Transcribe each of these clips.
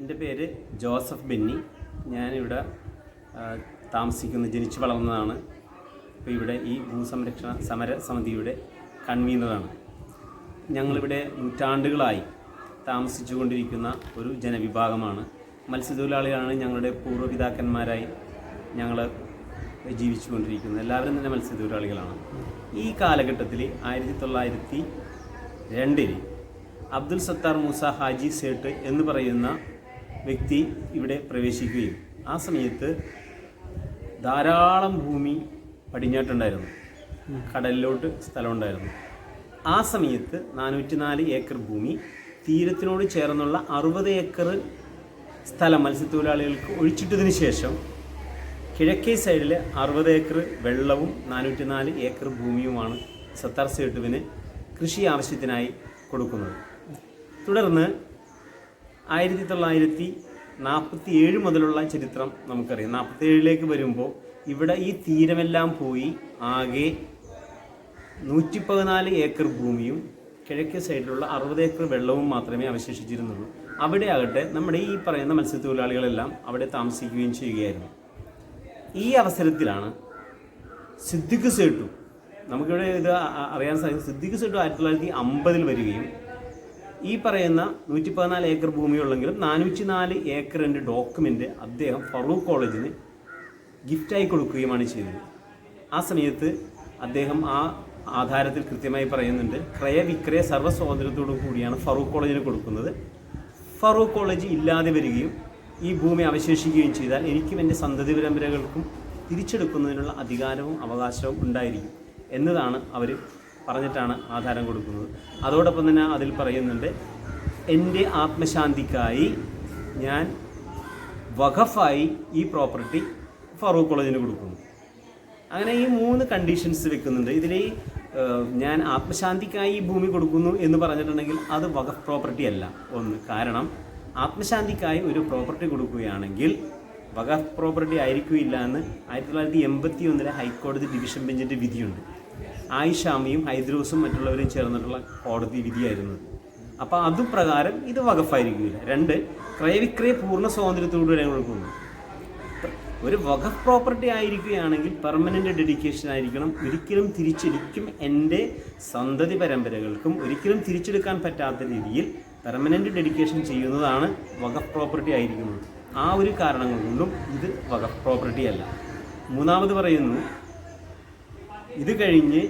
എന്റെ പേര് ജോസഫ് ബെന്നി. ഞാനിവിടെ താമസിക്കുന്ന ജനിച്ചു വളർന്നതാണ്. ഇപ്പോൾ ഇവിടെ ഈ ഭൂസംരക്ഷണ സമര സമിതിയുടെ കൺവീനറാണ്. ഞങ്ങളിവിടെ നൂറ്റാണ്ടുകളായി താമസിച്ചു കൊണ്ടിരിക്കുന്ന ഒരു ജനവിഭാഗമാണ്. മത്സ്യത്തൊഴിലാളികളാണ് ഞങ്ങളുടെ പൂർവപിതാക്കന്മാരായി ഞങ്ങൾ ജീവിച്ചു കൊണ്ടിരിക്കുന്നത് എല്ലാവരും തന്നെ മത്സ്യത്തൊഴിലാളികളാണ്. ഈ കാലഘട്ടത്തിൽ ആയിരത്തി തൊള്ളായിരത്തി രണ്ടിൽ അബ്ദുൽ സത്താർ മൂസ ഹാജി സേട്ട് എന്ന് പറയുന്ന വ്യക്തി ഇവിടെ പ്രവേശിക്കുകയും ആ സമയത്ത് ധാരാളം ഭൂമി പടിഞ്ഞാട്ടുണ്ടായിരുന്നു. കടലിലോട്ട് സ്ഥലമുണ്ടായിരുന്നു. ആ സമയത്ത് നാനൂറ്റി നാല് ഏക്കർ ഭൂമി തീരത്തിനോട് ചേർന്നുള്ള അറുപത് ഏക്കർ സ്ഥലം മത്സ്യത്തൊഴിലാളികൾക്ക് ഒഴിച്ചിട്ടതിന് ശേഷം കിഴക്കേ സൈഡിൽ അറുപത് ഏക്കർ വെള്ളവും നാനൂറ്റി നാല് ഏക്കർ ഭൂമിയുമാണ് സത്താർ സേട്ടുവിന് കൃഷി ആവശ്യത്തിനായി കൊടുക്കുന്നത്. തുടർന്ന് ആയിരത്തി തൊള്ളായിരത്തി നാൽപ്പത്തി ഏഴ് മുതലുള്ള ചരിത്രം നമുക്കറിയാം. നാൽപ്പത്തി ഏഴിലേക്ക് വരുമ്പോൾ ഇവിടെ ഈ തീരമെല്ലാം പോയി ആകെ നൂറ്റി പതിനാല് ഏക്കർ ഭൂമിയും കിഴക്കേ സൈഡിലുള്ള അറുപത് ഏക്കർ വെള്ളവും മാത്രമേ അവശേഷിച്ചിരുന്നുള്ളൂ. അവിടെ ആകട്ടെ നമ്മുടെ ഈ പറയുന്ന മത്സ്യത്തൊഴിലാളികളെല്ലാം അവിടെ താമസിക്കുകയും ചെയ്യുകയായിരുന്നു. ഈ അവസരത്തിലാണ് സിദ്ദിഖ് സേട്ടു നമുക്കിവിടെ ഇത് അറിയാൻ സാധിക്കും. സിദ്ദിഖ് സേട്ടു ആയിരത്തി തൊള്ളായിരത്തി അമ്പതിൽ വരികയും ഈ പറയുന്ന നൂറ്റി പതിനാല് ഏക്കർ ഭൂമിയുള്ളെങ്കിലും നാനൂറ്റി നാല് ഏക്കറിന്റെ ഡോക്യുമെന്റ് അദ്ദേഹം ഫറൂഖ് കോളേജിന് ഗിഫ്റ്റായി കൊടുക്കുകയുമാണ് ചെയ്തത്. ആ സമയത്ത് അദ്ദേഹം ആ ആധാരത്തിൽ കൃത്യമായി പറയുന്നുണ്ട് ക്രയവിക്രയ സർവ സ്വാതന്ത്ര്യത്തോടു കൂടിയാണ് ഫറൂഖ് കോളേജിന് കൊടുക്കുന്നത്. ഫറൂഖ് കോളേജ് ഇല്ലാതെ വരികയും ഈ ഭൂമി അവശേഷിക്കുകയും ചെയ്താൽ എനിക്കും എന്റെ സന്തതി പരമ്പരകൾക്കും തിരിച്ചെടുക്കുന്നതിനുള്ള അധികാരവും അവകാശവും ഉണ്ടായിരിക്കും എന്നതാണ് അവർ പറഞ്ഞിട്ടാണ് ആധാരം കൊടുക്കുന്നത്. അതോടൊപ്പം തന്നെ അതിൽ പറയുന്നുണ്ട് എന്റെ ആത്മശാന്തിക്കായി ഞാൻ വഖഫായി ഈ പ്രോപ്പർട്ടി ഫറൂഖ് കോളേജിന് കൊടുക്കുന്നു. അങ്ങനെ ഈ മൂന്ന് കണ്ടീഷൻസ് വെക്കുന്നുണ്ട്. ഇതിൽ ഞാൻ ആത്മശാന്തിക്കായി ഈ ഭൂമി കൊടുക്കുന്നു എന്ന് പറഞ്ഞിട്ടുണ്ടെങ്കിൽ അത് വഖഫ് പ്രോപ്പർട്ടി അല്ല. ഒന്ന് കാരണം ആത്മശാന്തിക്കായി ഒരു പ്രോപ്പർട്ടി കൊടുക്കുകയാണെങ്കിൽ വഖഫ് പ്രോപ്പർട്ടി ആയിരിക്കില്ല എന്ന് ആയിരത്തി തൊള്ളായിരത്തി എൺപത്തി ഒന്നിലെ ഹൈക്കോടതി ഡിവിഷൻ ബെഞ്ചിന്റെ വിധിയുണ്ട്. ആയിഷാമിയും ഹൈദ്രോസും മറ്റുള്ളവരും ചേർന്നിട്ടുള്ള കോടതി വിധിയായിരുന്നു. അപ്പോൾ അതുപ്രകാരം ഇത് വകഫായിരിക്കില്ല രണ്ട് ക്രയവിക്രയ പൂർണ സ്വാതന്ത്ര്യത്തോടുകൂടി കൊടുക്കുന്നു ഒരു വഖഫ് പ്രോപ്പർട്ടി ആയിരിക്കുകയാണെങ്കിൽ പെർമനന്റ് ഡെഡിക്കേഷൻ ആയിരിക്കണം. ഒരിക്കലും തിരിച്ചെടുക്കും എന്റെ സന്തതി പരമ്പരകൾക്കും. ഒരിക്കലും തിരിച്ചെടുക്കാൻ പറ്റാത്ത രീതിയിൽ പെർമനന്റ് ഡെഡിക്കേഷൻ ചെയ്യുന്നതാണ് വഖഫ് പ്രോപ്പർട്ടി ആയിരിക്കുന്നത്. ആ ഒരു കാരണങ്ങൾ കൊണ്ടും ഇത് വഖഫ് പ്രോപ്പർട്ടി അല്ല. മൂന്നാമത് പറയുന്നു ഇത് കഴിഞ്ഞ്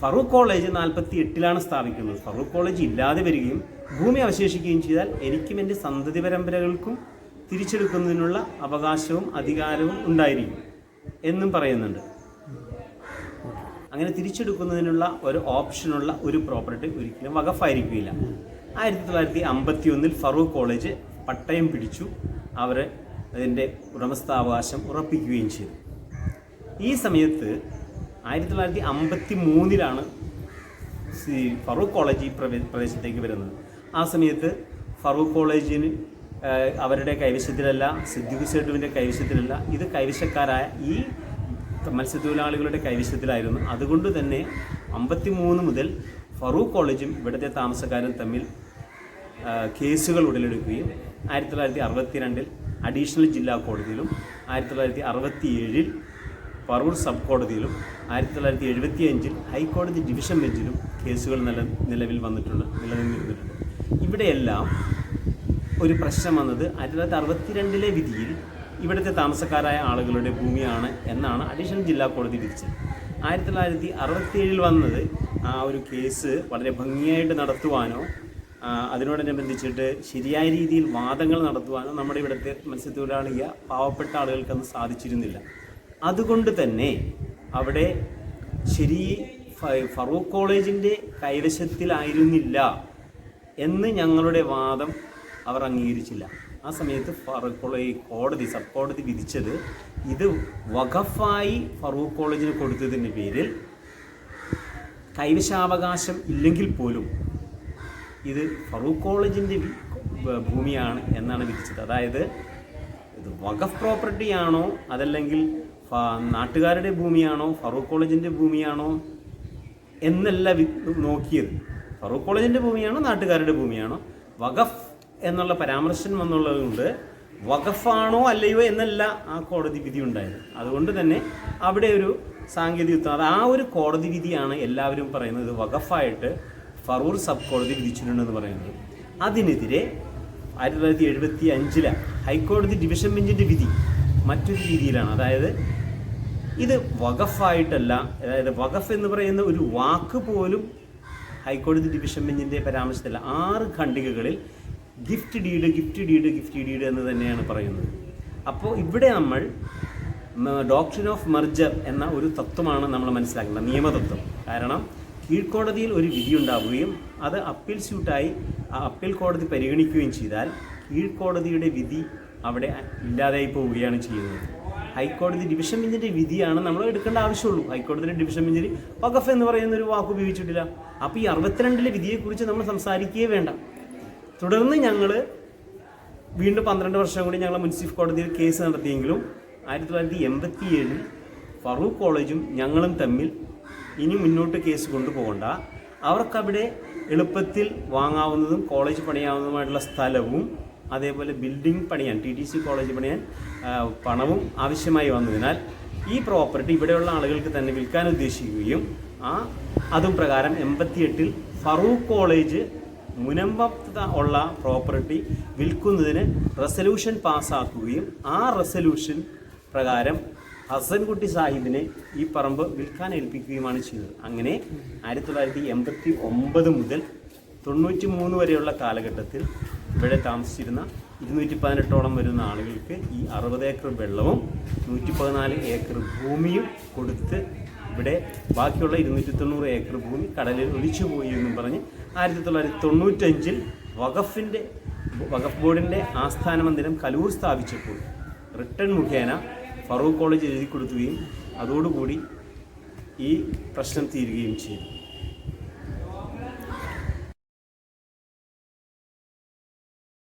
ഫറൂഖ് കോളേജ് നാൽപ്പത്തി എട്ടിലാണ് സ്ഥാപിക്കുന്നത്. ഫറൂഖ് കോളേജ് ഇല്ലാതെ വരികയും ഭൂമി അവശേഷിക്കുകയും ചെയ്താൽ എനിക്കും എന്റെ സന്തതി പരമ്പരകൾക്കും തിരിച്ചെടുക്കുന്നതിനുള്ള അവകാശവും അധികാരവും ഉണ്ടായിരിക്കും എന്നും പറയുന്നുണ്ട്. അങ്ങനെ തിരിച്ചെടുക്കുന്നതിനുള്ള ഒരു ഓപ്ഷനുള്ള ഒരു പ്രോപ്പർട്ടി ഒരിക്കലും വകഫായിരിക്കില്ല ആയിരത്തി തൊള്ളായിരത്തി അമ്പത്തി ഒന്നിൽ ഫറൂഖ് കോളേജ് പട്ടയം പിടിച്ചു. അവർ അതിന്റെ ഉടമസ്ഥാവകാശം ഉറപ്പിക്കുകയും ചെയ്തു. ഈ സമയത്ത് ആയിരത്തി തൊള്ളായിരത്തി അമ്പത്തി മൂന്നിലാണ് ഫറൂഖ് കോളേജ് ഈ പ്രദേശത്തേക്ക് വരുന്നത്. ആ സമയത്ത് ഫറൂഖ് കോളേജിന് അവരുടെ കൈവശത്തിലല്ല സിദ്ദിഖ് സേട്ടുവിന്റെ കൈവശത്തിലല്ല ഇത് കൈവശക്കാരായ ഈ മത്സ്യത്തൊഴിലാളികളുടെ കൈവശത്തിലായിരുന്നു. അതുകൊണ്ട് തന്നെ അമ്പത്തി മൂന്ന് മുതൽ ഫറൂഖ് കോളേജും ഇവിടുത്തെ താമസക്കാരും തമ്മിൽ കേസുകൾ ഉടലെടുക്കുകയും ആയിരത്തി തൊള്ളായിരത്തി അറുപത്തി രണ്ടിൽ അഡീഷണൽ ജില്ലാ കോടതിയിലും ആയിരത്തി തൊള്ളായിരത്തി അറുപത്തി ഏഴിൽ പറവൂർ സബ് കോടതിയിലും ആയിരത്തി തൊള്ളായിരത്തി എഴുപത്തി അഞ്ചിൽ ഹൈക്കോടതി ഡിവിഷൻ ബെഞ്ചിലും കേസുകൾ നില നിലവിൽ വന്നിട്ടുണ്ട് നിലനിന്നിരുന്നിട്ടുണ്ട്. ഇവിടെയെല്ലാം ഒരു പ്രശ്നം വന്നത് ആയിരത്തി തൊള്ളായിരത്തി അറുപത്തിരണ്ടിലെ വിധിയിൽ ഇവിടുത്തെ താമസക്കാരായ ആളുകളുടെ ഭൂമിയാണ് എന്നാണ് അഡീഷണൽ ജില്ലാ കോടതി വിധിച്ചത്. ആയിരത്തി തൊള്ളായിരത്തി അറുപത്തിയേഴിൽ വന്നത് ആ ഒരു കേസ് വളരെ ഭംഗിയായിട്ട് നടത്തുവാനോ അതിനോടനുബന്ധിച്ചിട്ട് ശരിയായ രീതിയിൽ വാദങ്ങൾ നടത്തുവാനോ നമ്മുടെ ഇവിടുത്തെ മത്സ്യത്തൊഴിലാളിയ പാവപ്പെട്ട ആളുകൾക്കൊന്നും സാധിച്ചിരുന്നില്ല. അതുകൊണ്ട് തന്നെ അവിടെ ശരി ഫറൂഖ് കോളേജിന്റെ കൈവശത്തിലായിരുന്നില്ല എന്ന് ഞങ്ങളുടെ വാദം അവർ അംഗീകരിച്ചില്ല. ആ സമയത്ത് ഫറൂഖ് കോളേജ് കോടതി സബ് കോടതി വിധിച്ചത് ഇത് വഖഫായി ഫറൂഖ് കോളേജിന് കൊടുത്തതിന്റെ പേരിൽ കൈവശാവകാശം ഇല്ലെങ്കിൽ പോലും ഇത് ഫറൂഖ് കോളേജിന്റെ ഭൂമിയാണ് എന്നാണ് വിധിച്ചത്. അതായത് ഇത് വഖഫ് പ്രോപ്പർട്ടിയാണോ അതല്ലെങ്കിൽ നാട്ടുകാരുടെ ഭൂമിയാണോ ഫറൂഖ് കോളേജിന്റെ ഭൂമിയാണോ എന്നല്ല നോക്കിയത്. ഫറൂഖ് കോളേജിന്റെ ഭൂമിയാണോ നാട്ടുകാരുടെ ഭൂമിയാണോ? വഖഫ് എന്നുള്ള പരാമർശം വന്നുള്ളതുകൊണ്ട് വഖഫാണോ അല്ലയോ എന്നല്ല ആ കോടതി വിധി ഉണ്ടായത്. അതുകൊണ്ട് തന്നെ അവിടെ ഒരു സാങ്കേതികത്വം അത് ആ ഒരു കോടതി വിധിയാണ് എല്ലാവരും പറയുന്നത് വഖഫായിട്ട് ഫറൂർ സബ് കോടതി വിധിച്ചിട്ടുണ്ടെന്ന് പറയുന്നത്. അതിനെതിരെ ആയിരത്തി തൊള്ളായിരത്തി എഴുപത്തി അഞ്ചിലെ ഹൈക്കോടതി ഡിവിഷൻ ബെഞ്ചിന്റെ വിധി മറ്റൊരു രീതിയിലാണ്. അതായത് ഇത് വഖഫായിട്ടല്ല. അതായത് വഖഫ് എന്ന് പറയുന്ന ഒരു വാക്ക് പോലും ഹൈക്കോടതി ഡിവിഷൻ ബെഞ്ചിന്റെ പരാമർശത്തില്ല. ആറ് ഖണ്ഡികകളിൽ gift deed gift deed gift deed എന്ന് തന്നെയാണ് പറയുന്നത്. അപ്പോൾ ഇവിടെ നമ്മൾ ഡോക്ട്രിൻ ഓഫ് മർജർ എന്ന ഒരു തത്വമാണ് നമ്മൾ മനസ്സിലാക്കേണ്ടത് നിയമതത്വം. കാരണം കീഴ്ക്കോടതിയിൽ ഒരു വിധി ഉണ്ടാവുകയും അത് അപ്പീൽ സ്യൂട്ടായി ആ അപ്പീൽ കോടതി പരിഗണിക്കുകയും ചെയ്താൽ കീഴ്ക്കോടതിയുടെ വിധി അവിടെ ഇല്ലാതായി പോവുകയാണ് ചെയ്യുന്നത്. ഹൈക്കോടതി ഡിവിഷൻ ബെഞ്ചിന്റെ വിധിയാണ് നമ്മൾ എടുക്കേണ്ട ആവശ്യമുള്ളൂ. ഹൈക്കോടതിയുടെ ഡിവിഷൻ ബെഞ്ചിൽ വഖഫ് എന്ന് പറയുന്ന ഒരു വാക്ക് ഉപയോഗിച്ചിട്ടില്ല. അപ്പോൾ ഈ അറുപത്തിരണ്ടിലെ വിധിയെക്കുറിച്ച് നമ്മൾ സംസാരിക്കുകയേ വേണ്ട. തുടർന്ന് ഞങ്ങൾ വീണ്ടും പന്ത്രണ്ട് വർഷം കൂടി ഞങ്ങൾ മുനിസിപ്പൽ കോടതിയിൽ കേസ് നടത്തിയെങ്കിലും ആയിരത്തി തൊള്ളായിരത്തി എൺപത്തി ഏഴിൽ ഫറൂഖ് കോളേജും ഞങ്ങളും തമ്മിൽ ഇനി മുന്നോട്ട് കേസ് കൊണ്ടുപോകണ്ട. അവർക്കവിടെ എളുപ്പത്തിൽ വാങ്ങാവുന്നതും കോളേജ് പണിയാവുന്നതുമായിട്ടുള്ള സ്ഥലവും അതേപോലെ ബിൽഡിംഗ് പണിയാൻ ടി ടി സി കോളേജ് പണിയാൻ പണവും ആവശ്യമായി വന്നതിനാൽ ഈ പ്രോപ്പർട്ടി ഇവിടെയുള്ള ആളുകൾക്ക് തന്നെ വിൽക്കാൻ ഉദ്ദേശിക്കുകയും ആ അതും പ്രകാരം എൺപത്തിയെട്ടിൽ ഫറൂഖ് കോളേജ് മുനമ്പത്ത് ഉള്ള പ്രോപ്പർട്ടി വിൽക്കുന്നതിന് റെസല്യൂഷൻ പാസ്സാക്കുകയും ആ റെസല്യൂഷൻ പ്രകാരം ഹസൻകുട്ടി സാഹിബിനെ ഈ പറമ്പ് വിൽക്കാൻ ഏൽപ്പിക്കുകയുമാണ് ചെയ്തത്. അങ്ങനെ ആയിരത്തി തൊള്ളായിരത്തി എൺപത്തി ഒമ്പത് മുതൽ തൊണ്ണൂറ്റി മൂന്ന് വരെയുള്ള കാലഘട്ടത്തിൽ ഇവിടെ താമസിച്ചിരുന്ന ഇരുന്നൂറ്റി പതിനെട്ടോളം വരുന്ന ആളുകൾക്ക് ഈ അറുപത് ഏക്കർ വെള്ളവും നൂറ്റി പതിനാല് ഏക്കർ ഭൂമിയും കൊടുത്ത് ഇവിടെ ബാക്കിയുള്ള ഇരുന്നൂറ്റി തൊണ്ണൂറ് ഏക്കർ ഭൂമി കടലിൽ ഒലിച്ചു പോയി എന്നും പറഞ്ഞ് ആയിരത്തി തൊള്ളായിരത്തി തൊണ്ണൂറ്റഞ്ചിൽ വഖഫിന്റെ വഖഫ് ബോർഡിന്റെ ആസ്ഥാന മന്ദിരം കലൂർ സ്ഥാപിച്ചപ്പോൾ റിട്ടേൺ മുഖേന ഫറൂഖ് കോളേജ് എഴുതി കൊടുക്കുകയും അതോടുകൂടി ഈ പ്രശ്നം തീരുകയും ചെയ്തു.